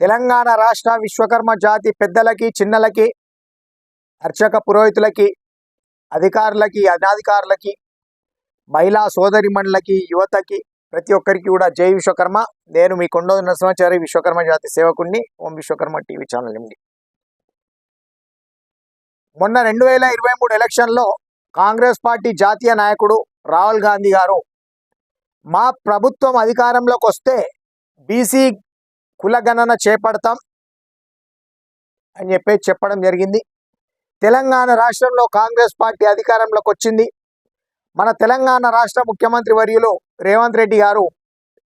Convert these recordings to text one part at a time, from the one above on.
తెలంగాణ రాష్ట్ర విశ్వకర్మ జాతి పెద్దలకి చిన్నలకి అర్చక పురోహితులకి అధికారులకి అనాధికారులకి మహిళా సోదరిమణులకి యువతకి ప్రతి ఒక్కరికి కూడా జై విశ్వకర్మ. నేను మీ కొండ నరసింహాచారి విశ్వకర్మ జాతి సేవకుణ్ణి ఓం విశ్వకర్మ టీవీ ఛానల్ నుండి. మొన్న రెండు వేల ఇరవై మూడు ఎలక్షన్లో కాంగ్రెస్ పార్టీ జాతీయ నాయకుడు రాహుల్ గాంధీ గారు మా ప్రభుత్వం అధికారంలోకి వస్తే బీసీ కులగణన చేపడతాం అని చెప్పి చెప్పడం జరిగింది. తెలంగాణ రాష్ట్రంలో కాంగ్రెస్ పార్టీ అధికారంలోకి వచ్చింది. మన తెలంగాణ రాష్ట్ర ముఖ్యమంత్రి వర్యులు రేవంత్ రెడ్డి గారు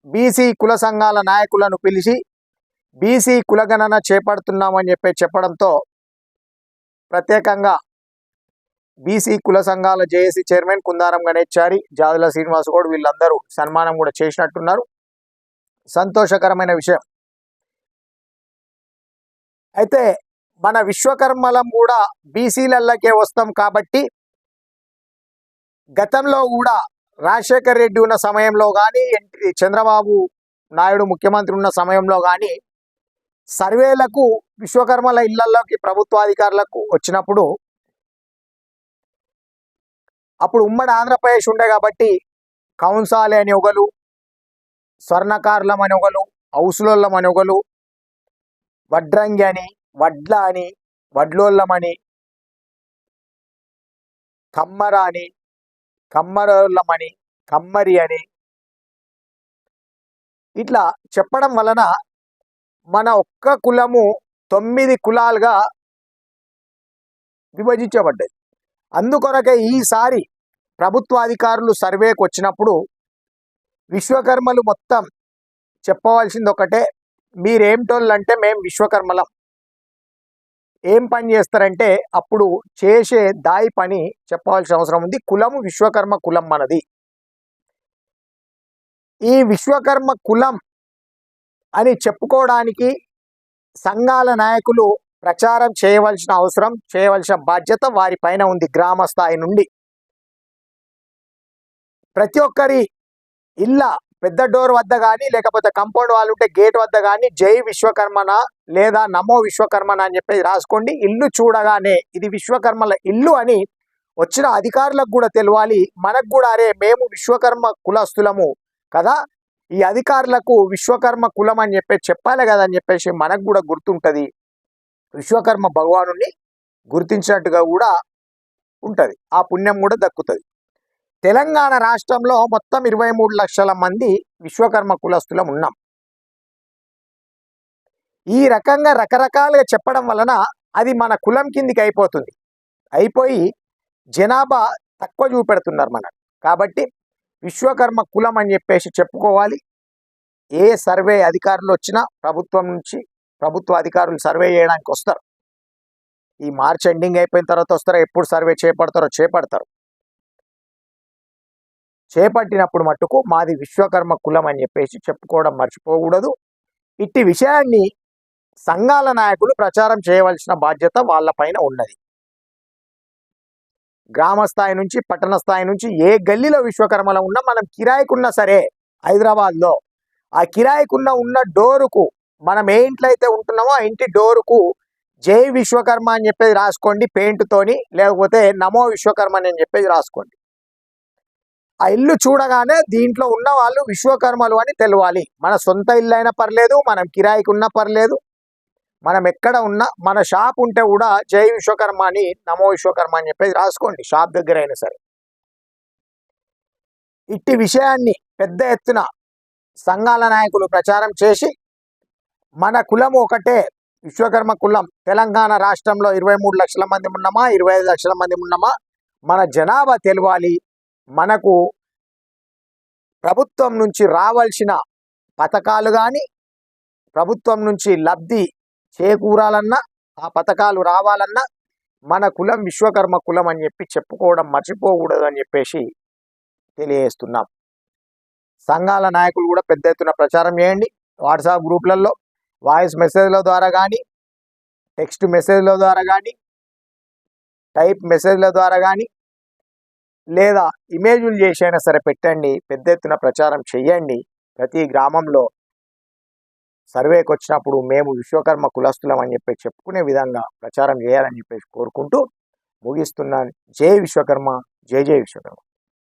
బీసీ కుల సంఘాల నాయకులను పిలిచి బీసీ కులగణన చేపడుతున్నామని చెప్పి చెప్పడంతో ప్రత్యేకంగా బీసీ కుల సంఘాల జేఏసీ చైర్మన్ కుందారం గణేశారి జాదుల శ్రీనివాస్ గౌడ్ వీళ్ళందరూ సన్మానం కూడా చేసినట్టున్నారు. సంతోషకరమైన విషయం. అయితే మన విశ్వకర్మలం కూడా బీసీలల్లకే వస్తాం కాబట్టి గతంలో కూడా రాజశేఖర్ రెడ్డి ఉన్న సమయంలో కానీ చంద్రబాబు నాయుడు ముఖ్యమంత్రి ఉన్న సమయంలో కానీ సర్వేలకు విశ్వకర్మల ఇళ్ళలోకి ప్రభుత్వాధికారులకు వచ్చినప్పుడు అప్పుడు ఉమ్మడి ఆంధ్రప్రదేశ్ ఉండే కాబట్టి కౌన్సాలే అని ఒకలు స్వర్ణకారులం అని ఒకలు హౌస్లోళ్ళం అని ఒకలు వడ్రంగి అని వడ్ల అని వడ్లోళ్ళమని కమ్మర అని కమ్మరోళ్ళమని కమ్మరి అని. ఇట్లా చెప్పడం వలన మన ఒక్క కులము తొమ్మిది కులాలుగా విభజించబడ్డది. అందుకొరకే ఈసారి ప్రభుత్వాధికారులు సర్వేకి వచ్చినప్పుడు విశ్వకర్మలు మొత్తం చెప్పవలసింది ఒకటే మీరేమిటోళ్ళు అంటే మేము విశ్వకర్మలం. ఏం పని చేస్తారంటే అప్పుడు చేసే దాయి పని చెప్పవలసిన అవసరం ఉంది. కులము విశ్వకర్మ కులం మనది. ఈ విశ్వకర్మ కులం అని చెప్పుకోవడానికి సంఘాల నాయకులు ప్రచారం చేయవలసిన అవసరం చేయవలసిన బాధ్యత వారి పైన ఉంది గ్రామ స్థాయి నుండి. ప్రతి ఒక్కరి ఇళ్ళ పెద్ద డోర్ వద్ద కానీ లేకపోతే కంపౌండ్ వాళ్ళు ఉంటే గేట్ వద్ద కానీ జై విశ్వకర్మన లేదా నమో విశ్వకర్మన అని చెప్పేసి రాసుకోండి. ఇల్లు చూడగానే ఇది విశ్వకర్మల ఇల్లు అని వచ్చిన అధికారులకు కూడా తెలియాలి మనకు కూడా అరే మేము విశ్వకర్మ కులస్తులము కదా. ఈ అధికారులకు విశ్వకర్మ కులం అని చెప్పేసి చెప్పాలి కదా అని చెప్పేసి మనకు కూడా గుర్తుంటది. విశ్వకర్మ భగవాను గుర్తించినట్టుగా కూడా ఉంటది. ఆ పుణ్యం కూడా దక్కుతుంది. తెలంగాణ రాష్ట్రంలో మొత్తం ఇరవై మూడు లక్షల మంది విశ్వకర్మ కులస్తులం ఉన్నాం. ఈ రకంగా రకరకాలుగా చెప్పడం వలన అది మన కులం కిందికి అయిపోతుంది. అయిపోయి జనాభా తక్కువ చూపెడుతున్నారు మనకు. కాబట్టి విశ్వకర్మ కులం అని చెప్పేసి చెప్పుకోవాలి. ఏ సర్వే అధికారులు వచ్చినా ప్రభుత్వం నుంచి ప్రభుత్వ అధికారులు సర్వే చేయడానికి వస్తారు. ఈ మార్చ్ ఎండింగ్ అయిపోయిన తర్వాత వస్తారో? ఎప్పుడు సర్వే చేపడతారో చేపడతారు. చేపట్టినప్పుడు మట్టుకు మాది విశ్వకర్మ కులం అని చెప్పేసి చెప్పుకోవడం మర్చిపోకూడదు. ఇట్టి విషయాన్ని సంఘాల నాయకులు ప్రచారం చేయవలసిన బాధ్యత వాళ్ళపైన ఉన్నది. గ్రామ స్థాయి నుంచి పట్టణ స్థాయి నుంచి ఏ గల్లీలో విశ్వకర్మలో ఉన్నా మనం కిరాయికున్నా సరే హైదరాబాద్లో ఆ కిరాయికున్న ఉన్న డోరుకు మనం ఏ ఇంట్లో అయితే ఉంటున్నామో ఆ ఇంటి డోరుకు జై విశ్వకర్మ అని చెప్పేది రాసుకోండి పెయింట్తోని లేకపోతే నమో విశ్వకర్మ అని చెప్పేసి రాసుకోండి. ఆ ఇల్లు చూడగానే దీంట్లో ఉన్న వాళ్ళు విశ్వకర్మలు అని తెలవాలి. మన సొంత ఇల్లు అయినా పర్లేదు మనం కిరాయికి ఉన్నా పర్లేదు మనం ఎక్కడ ఉన్నా మన షాప్ ఉంటే కూడా జై విశ్వకర్మ అని నమో విశ్వకర్మ అని చెప్పేసి రాసుకోండి షాప్ దగ్గర అయినా సరే. ఇట్టి విషయాన్ని పెద్ద ఎత్తున సంఘాల నాయకులు ప్రచారం చేసి మన కులం ఒకటే విశ్వకర్మ కులం. తెలంగాణ రాష్ట్రంలో ఇరవై మూడు లక్షల మంది ఉన్నామా ఇరవై ఐదు లక్షల మంది ఉన్నామా మన జనాభా తెలవాలి. మనకు ప్రభుత్వం నుంచి రావాల్సిన పథకాలు కానీ ప్రభుత్వం నుంచి లబ్ధి చేకూరాలన్నా ఆ పథకాలు రావాలన్నా మన కులం విశ్వకర్మ కులం అని చెప్పి చెప్పుకోవడం మర్చిపోకూడదు అని చెప్పేసి తెలియజేస్తున్నాం. సంఘాల నాయకులు కూడా పెద్ద ఎత్తున ప్రచారం చేయండి. వాట్సాప్ గ్రూప్లలో వాయిస్ మెసేజ్ల ద్వారా కానీ టెక్స్ట్ మెసేజ్ల ద్వారా కానీ టైప్ మెసేజ్ల ద్వారా కానీ లేదా ఇమేజ్లు చేసి అయినా సరే పెట్టండి పెద్ద ఎత్తున ప్రచారం చెయ్యండి. ప్రతి గ్రామంలో సర్వేకి వచ్చినప్పుడు మేము విశ్వకర్మ కులస్తులం అని చెప్పి చెప్పుకునే విధంగా ప్రచారం చేయాలని చెప్పేసి కోరుకుంటూ ముగిస్తున్నాను. జై విశ్వకర్మ జై జై విశ్వకర్మ.